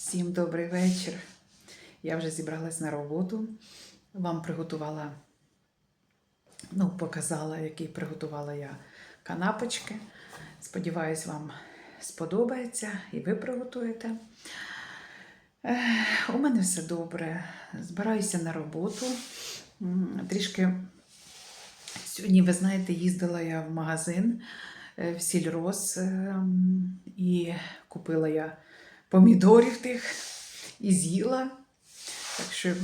Всім добрий вечір. Я вже зібралась на роботу. Вам приготувала, ну, показала, які приготувала я канапочки. Сподіваюсь, вам сподобається і ви приготуєте. У мене все добре. Збираюся на роботу. Трішки сьогодні, ви знаєте, їздила я в магазин е, в сільроз ем, і купила я помідорів тих і з'їла. Так що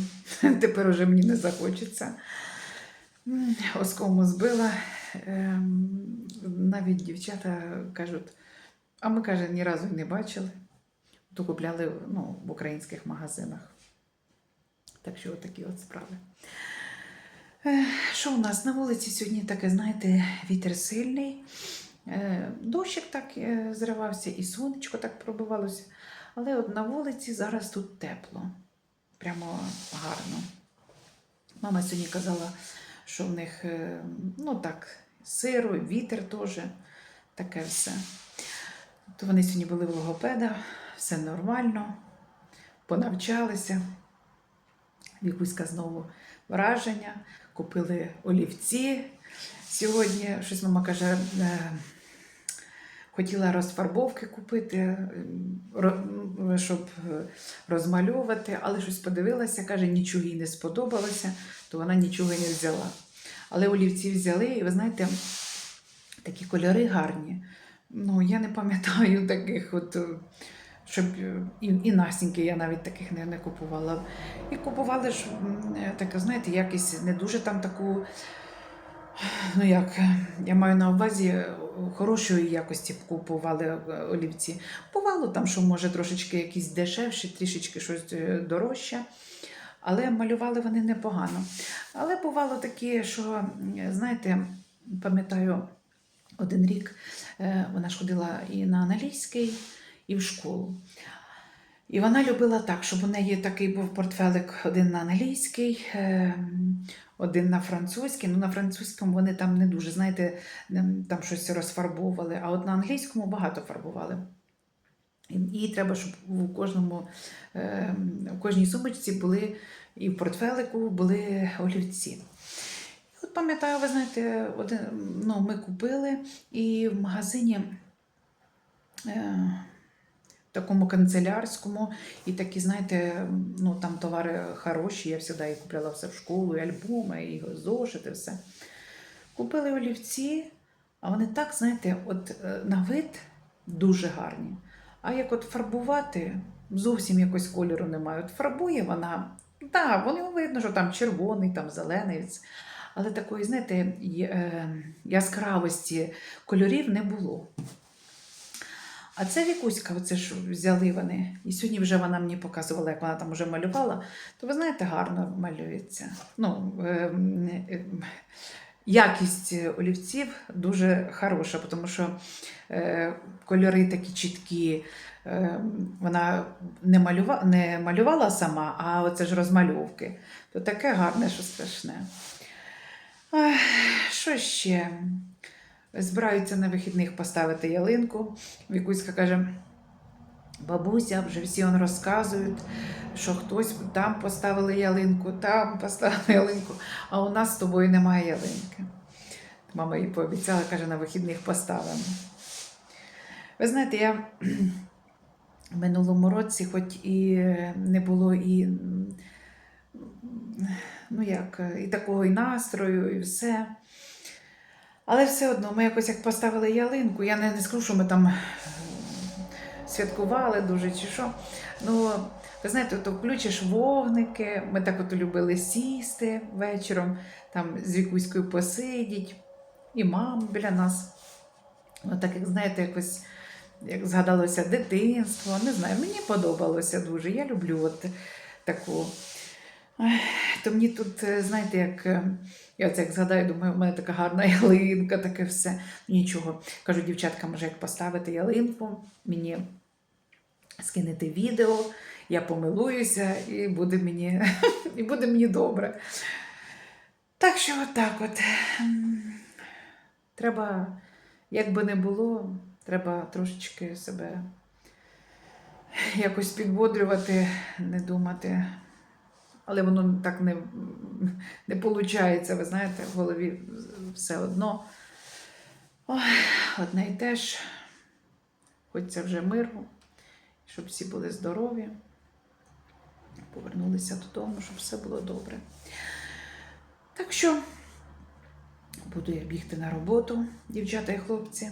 тепер уже мені не захочеться. Оскому збила. Ем, Навіть дівчата кажуть, а ми, каже, ні разу не бачили. То купляли ну, в українських магазинах. Так що отакі от справи. Е, Що у нас на вулиці сьогодні таке, знаєте, вітер сильний. Е, Дощик так е, зривався, і сонечко так пробивалося. Але от на вулиці зараз тут тепло. Прямо гарно. Мама сьогодні казала, що в них е, ну так, сиро, вітер теж, таке все. То вони сьогодні були в логопеда, все нормально, понавчалися. Вікуська знову враження, купили олівці. Сьогодні щось мама каже, е, хотіла розфарбовки купити, е, щоб е, розмальовувати, але щось подивилася, каже, нічого їй не сподобалося, то вона нічого не взяла. Але олівці взяли, і ви знаєте, такі кольори гарні. Ну, я не пам'ятаю таких, от, е, щоб е, і, і Настіньки я навіть таких не, не купувала. І купували ж таке, знаєте, якість не дуже там таку. Ну як, я маю на увазі хорошої якості купували е, олівці. Бувало там, що може трошечки якісь дешевші, трішечки щось е, дорожче. Але малювали вони непогано. Але бувало таке, що, знаєте, пам'ятаю, один рік е, вона ж ходила і на англійський, і в школу. І вона любила так, щоб у неї такий був портфелик один на англійський, е, один на французький. Ну, на французькому вони там не дуже, знаєте, ем, там щось розфарбовували, а от на англійському багато фарбували. І треба, щоб у кожному, е, у кожній сумочці були і в портфелику були олівці. От пам'ятаю, ви знаєте, один, ну, ми купили і в магазині. Такому канцелярському, і такі, знаєте, ну там товари хороші, я завжди купляла все в школу, і альбоми, і зошити, все. Купили олівці, а вони так, знаєте, от е, на вид дуже гарні. А як от фарбувати, зовсім якось кольору немає. От фарбує вона, так, воно видно, що там червоний, там зелений. Але такої, знаєте, е, яскравості кольорів не було. А це Вікуська, оце ж взяли вони. І сьогодні вже вона мені показувала, як вона там вже малювала. То ви знаєте, гарно малюється. Ну, ем, ем, якість олівців дуже хороша, тому що е, кольори такі чіткі. Е, вона не, малюва, не малювала сама, а оце ж розмальовки. То таке гарне, що страшне. Що ще? Збираються на вихідних поставити ялинку. Вікуська каже: бабуся, вже всі он розказують, що хтось там поставили ялинку, там поставили ялинку, а у нас з тобою немає ялинки. Мама їй пообіцяла, каже, на вихідних поставимо. Ви знаєте, я в минулому році, хоч і не було і, ну як, і такого і настрою, і все. Але все одно, ми якось як поставили ялинку, я не, не скажу, що ми там святкували дуже чи що. Ну, ви знаєте, то включиш вогники, ми так от любили сісти вечором, там з вікуською посидіть, і мама біля нас. Ну, так як знаєте, якось як згадалося дитинство, не знаю, мені подобалося дуже. Я люблю от таку. То мені тут, е, знаєте, як е, я оце як згадаю, думаю, у мене така гарна ялинка, таке все. Нічого. Кажу, дівчатка, може, як поставити ялинку, мені скинути відео, я помилуюся і буде мені, і буде мені добре. Так що отак от. Треба, як би не було, треба трошечки себе якось підбодрювати, не думати. Але воно так не, не виходить, ви знаєте, в голові все одно. Ой, одне й те ж. Хочеться вже миру, щоб всі були здорові, повернулися додому, щоб все було добре. Так що буду я бігти на роботу, дівчата і хлопці.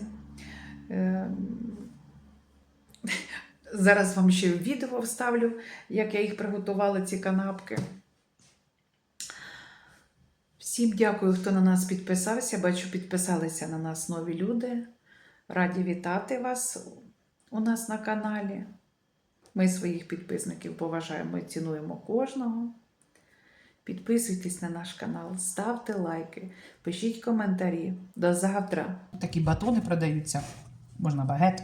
Зараз вам ще відео вставлю, як я їх приготувала, ці канапки. Всім дякую, хто на нас підписався. Бачу, підписалися на нас нові люди. Раді вітати вас у нас на каналі. Ми своїх підписників поважаємо і цінуємо кожного. Підписуйтесь на наш канал, ставте лайки, пишіть коментарі. До завтра. Такі батони продаються, можна багет.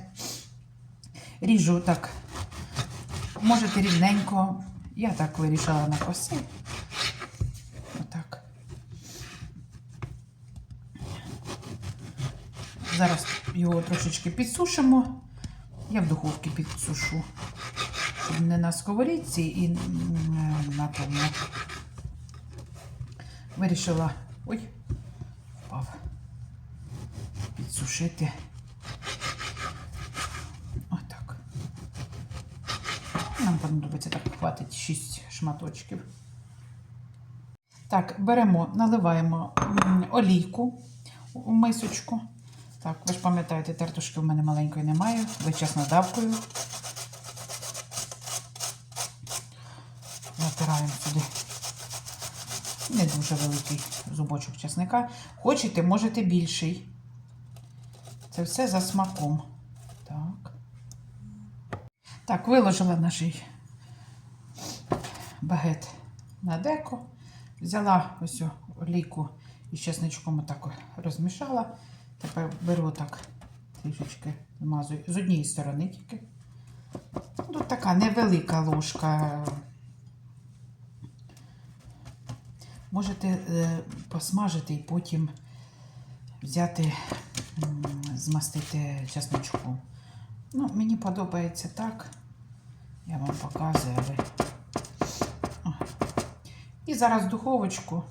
Ріжу так. Можете рівненько. Я так вирішила на коси. Отак. Зараз його трошечки підсушимо. Я в духовці підсушу. Щоб не на сковорідці і на тому. Вирішила. Ой, впав. Підсушити. Отак. Нам понадобиться так, хватить 6 шматочків. Так, беремо, наливаємо олійку у мисочку. Так, ви ж пам'ятаєте, тертушки в мене маленької немає. Ви чесно давкою. Натираємо сюди не дуже великий зубочок чесника. Хочете, можете більший. Це все за смаком. Так. Так, виложила наш багет на деко. Взяла ось о олійку із чесничком отак розмішала. Тепер беру так трішечки змазую з однієї сторони тільки. Тут така невелика ложка. Можете е, посмажити і потім взяти, змастити чесночком. Ну, мені подобається так. Я вам показую. але-. І зараз в духовочку.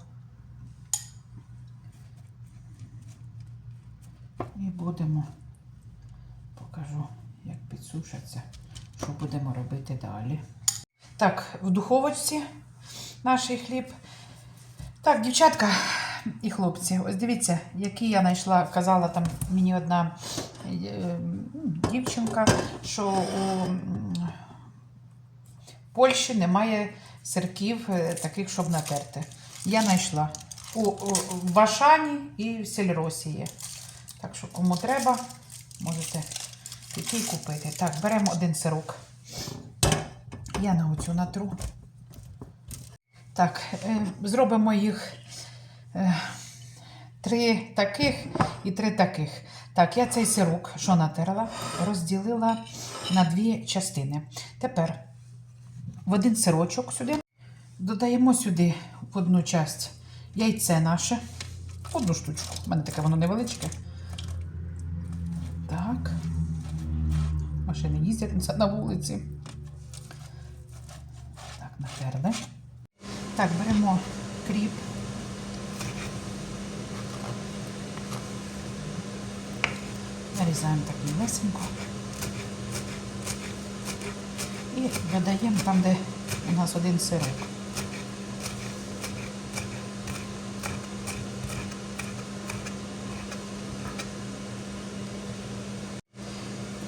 І будемо, покажу, як підсушаться, що будемо робити далі. Так, в духовочці наш хліб. Так, дівчатка і хлопці, ось дивіться, які я знайшла, казала там мені одна е, дівчинка, що у Польщі немає сирків е, таких, щоб натерти. Я знайшла у, у в Ашані і в Сільросі є. Так що, кому треба, можете і купити. Так, беремо один сирок. Я на оцю натру. Так, е, зробимо їх е, три таких і три таких. Так, я цей сирок, що натерла, розділила на дві частини. Тепер в один сирочок сюди додаємо сюди в одну часть яйце наше. Одну штучку. У мене таке воно невеличке. Так. Машини їздять на вулиці. Так, натерли. Так, беремо кріп. Нарізаємо так мілесенько. І додаємо там, де у нас один сирок.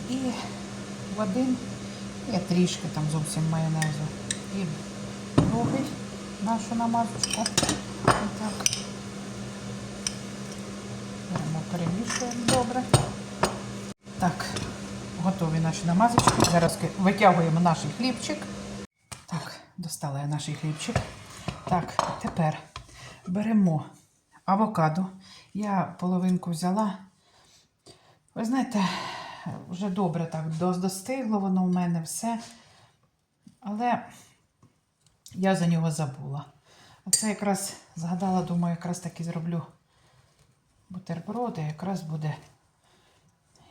І в один, я трішки там зовсім майонезу. І другий нашу намазочку. Отак. Беремо, перемішуємо добре. Наші намазочки. Зараз витягуємо наш хлібчик. Так, достала я наш хлібчик. Так, тепер беремо авокадо. Я половинку взяла. Ви знаєте, вже добре так достигло воно у мене все. Але я за нього забула. А це якраз згадала, думаю, якраз таки зроблю бутерброди, якраз буде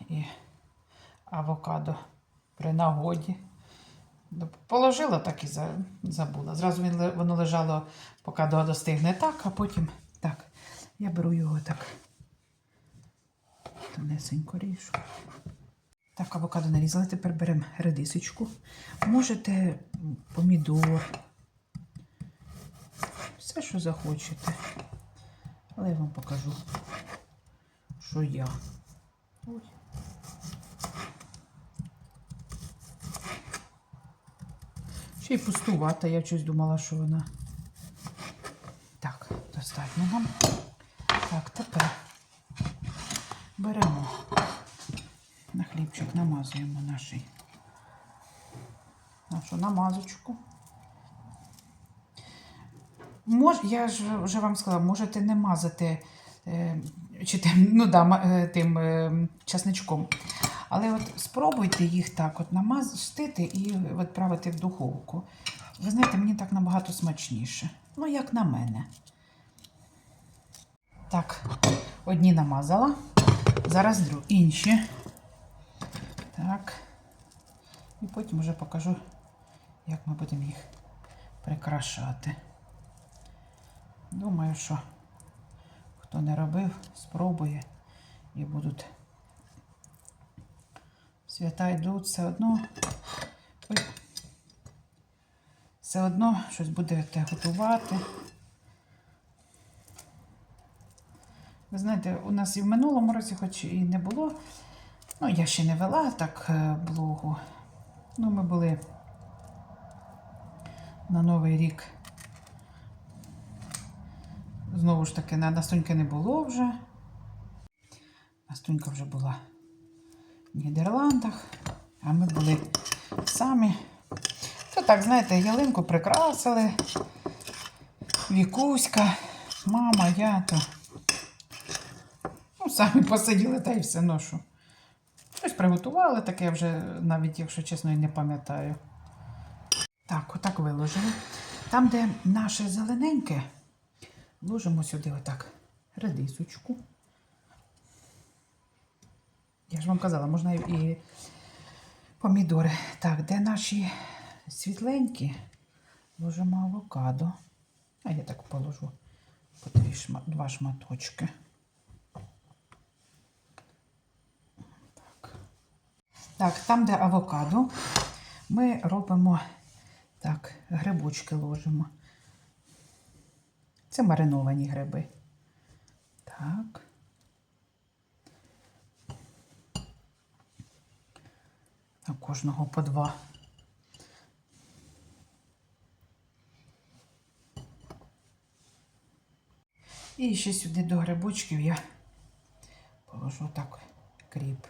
і авокадо при нагоді. Положила, так і забула. Зразу він, воно лежало, поки до- достигне так, а потім так. Я беру його так. Тонесенько ріжу. Так, авокадо нарізали. Тепер беремо редисочку. Можете помідор. Все, що захочете. Але я вам покажу, що я. Ой. Ще й пустувата, я щось думала, що вона. Так, достатньо нам. Так, тепер беремо на хлібчик, намазуємо наший, нашу намазочку. Мож, я ж вже вам сказала, можете не мазати е, чи тим, ну, да, е, тим е, часничком. Але от спробуйте їх так от намастити і відправити в духовку. Ви знаєте, мені так набагато смачніше. Ну, як на мене. Так, одні намазала. Зараз інші. Так. І потім вже покажу, як ми будемо їх прикрашати. Думаю, що хто не робив, спробує і будуть. Свята йдуть все одно. Ой. Все одно щось будете готувати. Ви знаєте, у нас і в минулому році, хоч і не було, ну, я ще не вела так е, блогу. Ну, ми були на Новий рік. Знову ж таки, на Настуньки не було вже. Настунька вже була Нідерландах, а ми були самі. То так, знаєте, ялинку прикрасили. Вікуська, мама, я то. Ну, самі посиділи та й все ношу. Щось приготували, таке вже навіть, якщо чесно, і не пам'ятаю. Так, отак виложили. Там, де наше зелененьке, ложимо сюди отак редисочку. Я ж вам казала, можна і помідори. Так, де наші світленькі, ложимо авокадо. А я так положу по дві шма- два шматочки. Так. так, там, де авокадо, ми робимо так, грибочки ложимо. Це мариновані гриби. Так. На кожного по два. І ще сюди до грибочків я положу так кріп.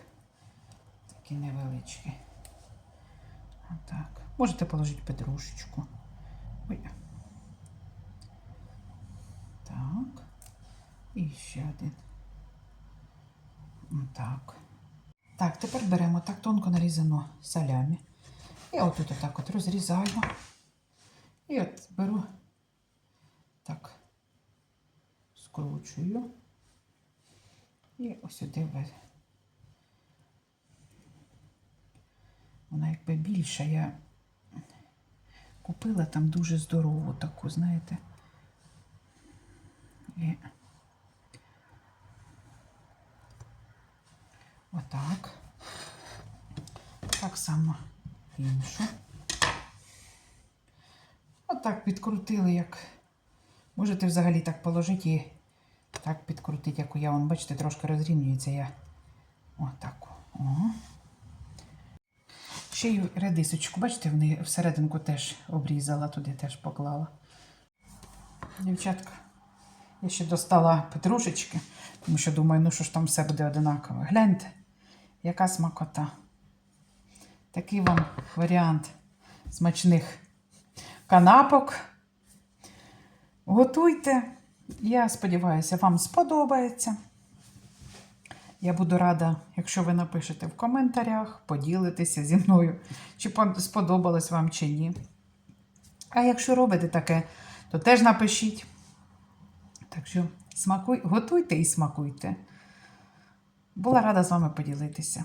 Такі невеличкі. Отак. Можете положити петрушечку. Так. І ще один. Так. Так, тепер беремо так тонко нарізану салямі. І отут отак от розрізаємо. І от беру так, скручую. І ось сюди ви- Вона якби більша. Я купила там дуже здорову таку, знаєте. І отак. Так само іншу. Отак підкрутили, як. Можете взагалі так положити і так підкрутити, як я. Вон, бачите, трошки розрівнюється я. Отак. О. Ще й редисочку, бачите, в всерединку теж обрізала, туди теж поклала. Дівчатка, я ще достала петрушечки, тому що думаю, ну що ж там все буде одинаково. Гляньте, яка смакота. Такий вам варіант смачних канапок. Готуйте. Я сподіваюся, вам сподобається. Я буду рада, якщо ви напишете в коментарях, поділитеся зі мною, чи сподобалось вам чи ні. А якщо робите таке, то теж напишіть. Так що смакуй, готуйте і смакуйте. Була рада з вами поділитися.